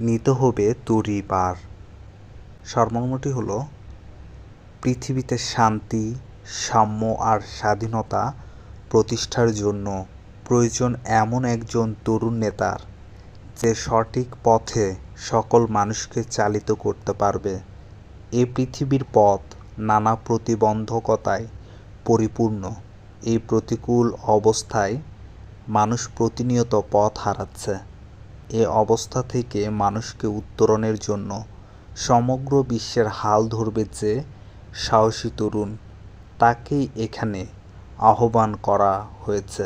নিতে হবে তরি পার সারমর্মটি হলো, পৃথিবীতে শান্তি, সাম্য আর স্বাধীনতা প্রতিষ্ঠার জন্য প্রয়োজন এমন একজন তরুণ নেতার, যে সঠিক পথে সকল মানুষকে চালিত করতে পারবে। এ পৃথিবীর পথ নানা প্রতিবন্ধকতায় পরিপূর্ণ। এই প্রতিকূল অবস্থায় মানুষ প্রতিনিয়ত পথ হারাচ্ছে। এ অবস্থা থেকে মানুষকে উত্তরণের জন্য সমগ্র বিশ্বের হাল ধরবে যে সাহসী তরুণ, তাকেই এখানে আহ্বান করা হয়েছে।